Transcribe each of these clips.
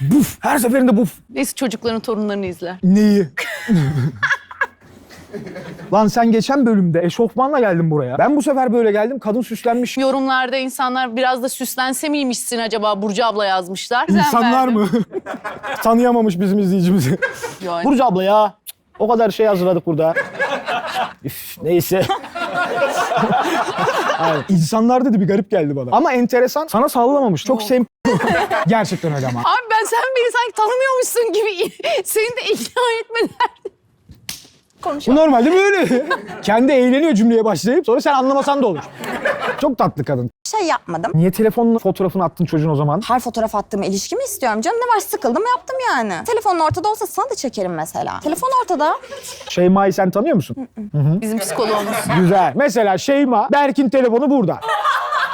Buf. Her seferinde buf. Neyse çocukların torunlarını izler. Neyi? Lan sen geçen bölümde eşofmanla geldin buraya. Ben bu sefer böyle geldim. Kadın süslenmiş. Yorumlarda insanlar biraz da süslense miymişsin acaba Burcu abla yazmışlar. İnsanlar mı? Tanıyamamış bizim izleyicimizi. Yani. Burcu abla ya. O kadar şey hazırladık burada. Üf, neyse. Hayır. İnsanlar dedi bir garip geldi bana. Ama enteresan. Sana sallamamış. Çok sem... Gerçekten öyle ama. Abi ben sen beni sanki tanımıyormuşsun gibi seni de ikna etmeler. Bu Konuşalım. normalde böyle. Kendi eğleniyor cümleye başlayıp sonra sen anlamasan da olur. Çok tatlı kadın. Şey yapmadım. Niye telefonun fotoğrafını attın çocuğun o zaman? Her fotoğraf attığım ilişki mi istiyorum canım? Ne var sıkıldım yaptım yani. Telefonun ortada olsa sana da çekerim mesela. Telefon ortada. Şeyma'yı sen tanıyor musun? Bizim psikoloğumuz. Güzel. Mesela Şeyma, Berk'in telefonu burada.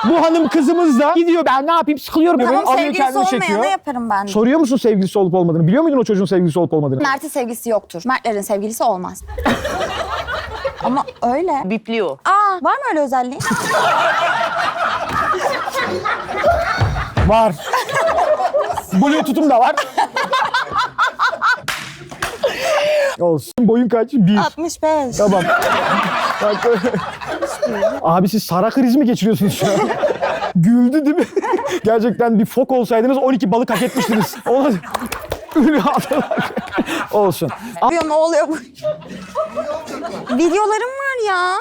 Bu hanım kızımız da gidiyor ben ne yapayım sıkılıyorum. diyor. Tamam Alıyor sevgilisi kendini olmayana yaparım ben. de. Soruyor musun sevgilisi olup olmadığını? Biliyor muydun o çocuğun sevgilisi olup olmadığını? Mert'in sevgilisi yoktur. Mertlerin sevgilisi olmaz. Ama öyle. Bipliyor. Aa var mı öyle özelliği? Var. Bluetooth'um da var. Olsun. Boyun kaç? Bir. 65. Tamam. Bak, Abi siz Sara krizi mi geçiriyorsunuz şu an? Güldü değil mi? Gerçekten bir fok olsaydınız 12 balık hak etmiştiniz. Ona... Olsun. Yapıyor ne oluyor bu? Videolarım var ya.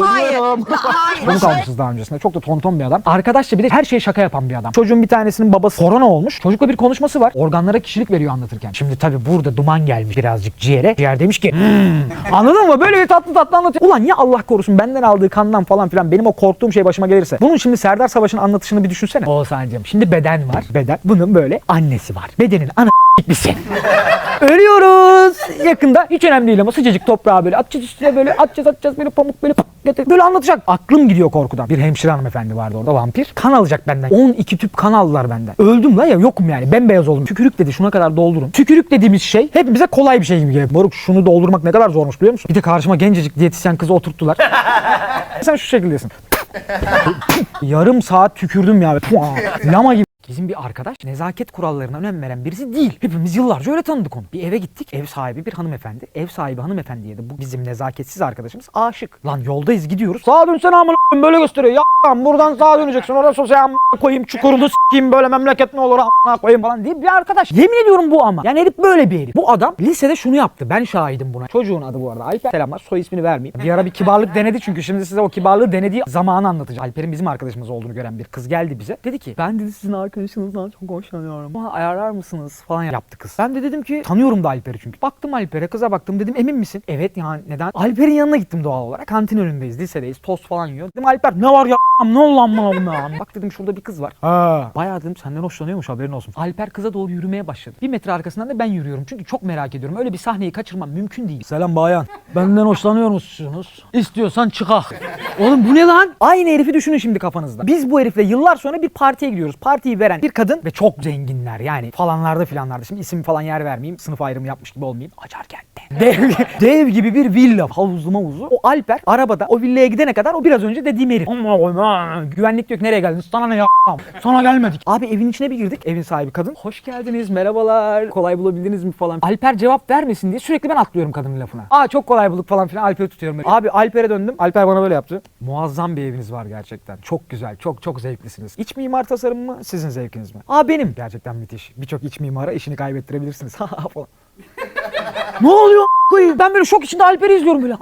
Hayır. Hayır. Konuk almışız daha öncesinde. Çok da tonton bir adam. Arkadaşça bir de her şeye şaka yapan bir adam. Çocuğun bir tanesinin babası korona olmuş. Çocukla bir konuşması var. Organlara kişilik veriyor anlatırken. Şimdi tabii burada duman gelmiş birazcık ciğere. Ciğer demiş ki "Hmm." anladın mı? Böyle bir tatlı tatlı anlatıyor. Ulan ya Allah korusun benden aldığı kandan falan filan benim o korktuğum şey başıma gelirse. Bunun şimdi Serdar Savaş'ın anlatışını bir düşünsene. Oğuzhan'cığım şimdi beden var. Beden. Bunun böyle annesi var. Bedenin ana gitmişsin. Ölüyoruz. Yakında hiç önemli değil ama sıcacık toprağa böyle atacağız üstüne böyle atacağız atacağız böyle pamuk böyle getir- böyle anlatacak. Aklım gidiyor korkudan. Bir hemşire hanımefendi vardı orada vampir. Kan alacak benden. 12 tüp kan aldılar benden. Öldüm la ya yokum yani. Bembeyaz oldum. Tükürük dedi şuna kadar doldurun. Tükürük dediğimiz şey hepimize kolay bir şey gibi geliyor. Moruk şunu doldurmak ne kadar zormuş biliyor musun? Bir de karşıma gencecik diyetisyen kızı oturttular. Sen şu şekildesin. Yarım saat tükürdüm ya. Lama gibi. Bizim bir arkadaş nezaket kurallarına önem veren birisi değil. Hepimiz yıllarca öyle tanıdık onu. Bir eve gittik. Ev sahibi bir hanımefendi. Ev sahibi hanımefendiye de bu bizim nezaketsiz arkadaşımız aşık. Lan yoldayız gidiyoruz. Sağa dönsene amına böyle gösteriyor. Ya buradan sağa döneceksin. Orası olsa amına koyayım çukurunu s**eyim böyle memleket ne olur amına koyayım falan diye bir arkadaş. Yemin ediyorum bu ama. Yani herif böyle bir herif. Bu adam lisede şunu yaptı. Ben şahidim buna. Çocuğun adı bu arada. Alper. Selamlar. Soy ismini vermeyeyim. Bir ara bir kibarlık denedi çünkü şimdi size o kibarlığı denediği zamanı anlatacağım. Alper'in bizim arkadaşımız olduğunu gören bir kız geldi bize. Dedi ki ben dedi sizin arkadaşınızdan çok hoşlanıyorum. Bana ayarlar mısınız falan yaptı kız. Ben de dedim ki tanıyorum da Alper'i çünkü. Baktım Alper'e kıza baktım dedim emin misin? Evet yani neden? Alper'in yanına gittim doğal olarak. Kantin önündeyiz lisedeyiz tost falan yiyor. Dedim Alper ne var ne oldu lan bunlar? Bak dedim şurada bir kız var. Ha. Bayağı dedim senden hoşlanıyormuş haberin olsun. Alper kıza doğru yürümeye başladı. Bir metre arkasından da ben yürüyorum. Çünkü çok merak ediyorum. Öyle bir sahneyi kaçırmam mümkün değil. Selam bayan. Benden hoşlanıyor musunuz? İstiyorsan çıkak. Oğlum bu ne lan? Aynı herifi düşünün şimdi kafanızda. Biz bu herifle yıllar sonra bir partiye gidiyoruz. Partiyi veren bir kadın ve çok zenginler yani falanlarda filanlarda. Şimdi isim falan yer vermeyeyim. Sınıf ayrımı yapmış gibi olmayayım. Acarkent'te. Dev, dev gibi bir villa. Havuzlu mavuzu. O Alper arabada o villaya gidene kadar o biraz önce dediğim herif. Aman Güvenlik diyor ki nereye geldiniz? Sana ne ya? Sana gelmedik. Abi evin içine bir girdik. Evin sahibi kadın. Hoş geldiniz merhabalar. Kolay bulabildiniz mi falan. Alper cevap vermesin diye sürekli ben atlıyorum kadının lafına. Aa çok kolay bulduk falan filan. Alper'i tutuyorum. Böyle. Abi Alper'e döndüm. Alper bana böyle yaptı. Muazzam bir eviniz var gerçekten. Çok güzel. Çok çok zevklisiniz. İç mimar tasarım mı? Sizin zevkiniz mi? Aa benim. Gerçekten müthiş. Birçok iç mimara işini kaybettirebilirsiniz. falan. ne oluyor? Ben böyle şok içinde Alper'i izliyorum böyle.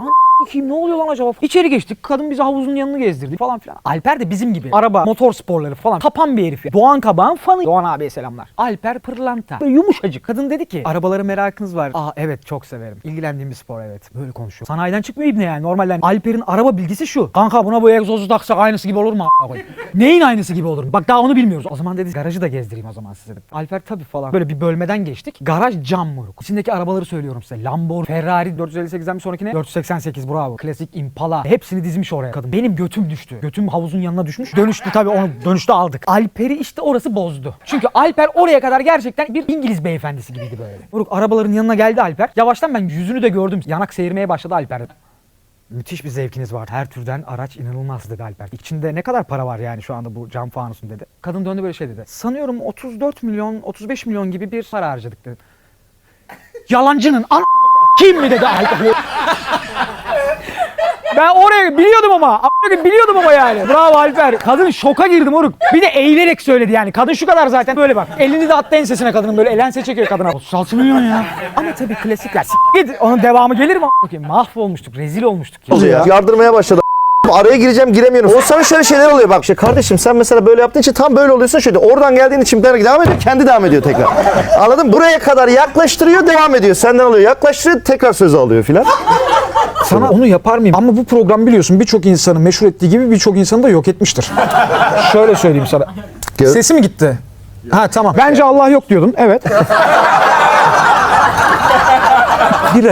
Kim ne oluyor lan acaba? İçeri geçtik. Kadın bizi havuzun yanını gezdirdi falan filan. Alper de bizim gibi. Araba, motor sporları falan. Kapan bir herif ya. Doğan Kabağ'ın fanı. Doğan abiye selamlar. Alper pırlanta. Böyle yumuşacık. Kadın dedi ki arabalara merakınız var. Aa evet çok severim. İlgilendiğim bir spor evet. Böyle konuşuyor. Sanayiden çıkmıyor ibne yani. Normalden Alper'in araba bilgisi şu. Kanka buna bu egzozu taksak aynısı gibi olur mu? Neyin aynısı gibi olur? Bak daha onu bilmiyoruz. O zaman dedi garajı da gezdireyim o zaman size. Alper tabii falan. Böyle bir bölmeden geçtik. Garaj cam moruk. İçindeki arabaları söylüyorum size. Lamborghini, Ferrari 458'den bir sonraki ne? 488 bravo. Klasik Impala. Hepsini dizmiş oraya kadın. Benim götüm düştü. Götüm havuzun yanına düşmüş. Dönüştü tabii onu dönüşte aldık. Alper'i işte orası bozdu. Çünkü Alper oraya kadar gerçekten bir İngiliz beyefendisi gibiydi böyle. Moruk arabaların yanına geldi Alper. Yavaştan ben yüzünü de gördüm. Yanak seyirmeye başladı Alper. Müthiş bir zevkiniz var. Her türden araç inanılmaz dedi Alper. İçinde ne kadar para var yani şu anda bu cam fanusun dedi. Kadın döndü böyle şey dedi. Sanıyorum 34 milyon, 35 milyon gibi bir para harcadık dedi. Yalancının an kim mi dedi Alper. Oraya biliyordum ama. a**ına Biliyordum ama yani. Bravo Alper. Kadın şoka girdi moruk. Bir de eğilerek söyledi yani. Kadın şu kadar zaten böyle bak. Elini de attı ensesine kadının böyle elense çekiyor kadına. 36 milyon ya. Ama tabii klasikler. S- Git. Onun devamı gelir mi? a**ına koyayım? Mahvolmuştuk. Rezil olmuştuk ya. ya. Yardırmaya başladı. Araya gireceğim giremiyorum. Oğuzhan'ın şöyle şeyler oluyor bak. İşte kardeşim sen mesela böyle yaptığın için tam böyle oluyorsun şöyle. Oradan geldiğin için ben devam ediyor. Kendi devam ediyor tekrar. Anladın mı? Buraya kadar yaklaştırıyor devam ediyor. Senden alıyor yaklaştırıyor tekrar sözü alıyor filan. Sana onu yapar mıyım? Ama bu program biliyorsun birçok insanı meşhur ettiği gibi birçok insanı da yok etmiştir. Şöyle söyleyeyim sana. Sesi mi gitti? Ha tamam. Bence Allah yok diyordun. Evet. bir